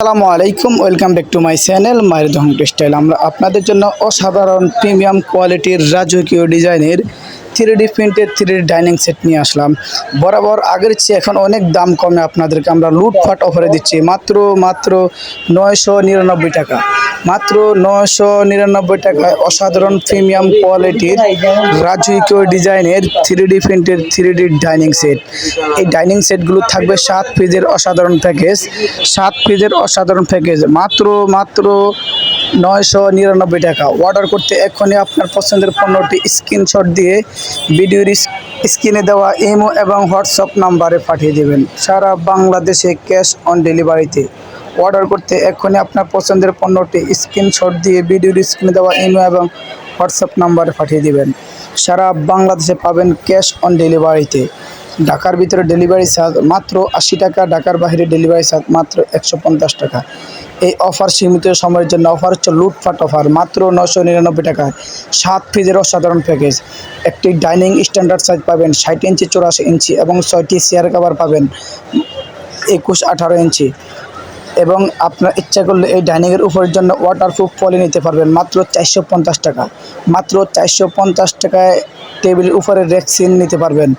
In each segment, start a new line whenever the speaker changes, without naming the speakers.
আসসালামু আলাইকুম, welcome back to my channel মায়ের দহন স্টাইল আমরা আপনাদের জন্য অসাধারণ প্রিমিয়াম কোয়ালিটির রাজকীয় ডিজাইনের থ্রি ডি প্রিন্টের থ্রি ডি ডাইনিং সেট নিয়ে আসলাম। বরাবর আগের চেয়ে এখন অনেক দাম কমে আপনাদেরকে আমরা লুটফাট অফারে দিচ্ছি। মাত্র মাত্র নয়শো নিরানব্বই টাকা। মাত্র নয়শো নিরানব্বই টাকায় অসাধারণ প্রিমিয়াম কোয়ালিটির রাজকীয় ডিজাইনের থ্রি ডি প্রিন্টের থ্রি ডি ডাইনিং সেট এই ডাইনিং সেটগুলো থাকবে সাত পিজের অসাধারণ প্যাকেজ সাত পিজের অসাধারণ প্যাকেজ মাত্র মাত্র নয়শো নিরানব্বই টাকা। অর্ডার করতে এক্ষুনি আপনার পছন্দের পণ্যটি স্ক্রিনশট দিয়ে ভিডিওর স্ক্রিনে দেওয়া ইমো এবং হোয়াটসঅ্যাপ নাম্বারে পাঠিয়ে দেবেন। সারা বাংলাদেশে ক্যাশ অন ডেলিভারিতে অর্ডার করতে এক্ষুনি আপনার পছন্দের পণ্যটি স্ক্রিনশট দিয়ে ভিডিওর স্ক্রিনে দেওয়া ইমো এবং হোয়াটসঅ্যাপ নাম্বারে পাঠিয়ে দেবেন। সারা বাংলাদেশে পাবেন ক্যাশ অন ডেলিভারিতে ঢাকার ভিতরে ডেলিভারি চার্জ মাত্র আশি টাকা, ঢাকার বাইরে ডেলিভারি চার্জ মাত্র একশো পঞ্চাশ টাকা। এই অফার সীমিত সময়ের জন্য অফার হচ্ছে লুটফাট অফার মাত্র নশো নিরানব্বই টাকায় সাত পিজের অসাধারণ প্যাকেজ একটি ডাইনিং স্ট্যান্ডার্ড সাইজ পাবেন, ষাট ইঞ্চি, চৌরাশি ইঞ্চি এবং ছয়টি চেয়ার কাভার পাবেন, একুশ, আঠারো ইঞ্চি। এবং আপনার ইচ্ছা করলে এই ডাইনিংয়ের উপরের জন্য ওয়াটারপ্রুফ পলি নিতে পারবেন, মাত্র চারশো পঞ্চাশ টাকা। মাত্র চারশো পঞ্চাশ টাকায় টেবিলের উপরে রেক্সিন নিতে পারবেন।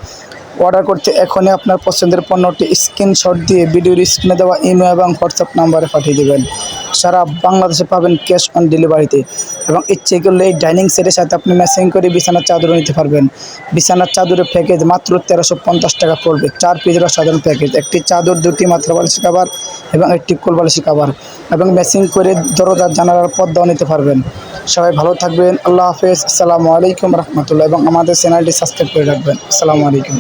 অর্ডার করতে এখনই আপনার পছন্দের পণ্যটি স্ক্রিনশট দিয়ে ভিডিওর স্ক্রিনে দেওয়া ইমেল এবং হোয়াটসঅ্যাপ নাম্বারে পাঠিয়ে দেবেন। সারা বাংলাদেশে পাবেন ক্যাশ অন ডেলিভারিতে এবং ইচ্ছে করলে এই ডাইনিং সেটের সাথে আপনি ম্যাচিং করে বিছানার চাদরও নিতে পারবেন। বিছানার চাদরের প্যাকেজ মাত্র তেরোশো পঞ্চাশ টাকা পড়বে। চার পিসের সাধারণ প্যাকেজ, একটি চাদর, দুটি মাত্রা বালিশি কাবার এবং একটি কোল বালিশি কাবার এবং ম্যাচিং করে দরজা জানালার পর্দাও নিতে পারবেন। সবাই ভালো থাকবেন, আল্লাহ হাফেজ, আসসালামু আলাইকুম রহমতুল্লাহ এবং আমাদের চ্যানেলটি সাবস্ক্রাইব করে রাখবেন। আসসালামু আলাইকুম।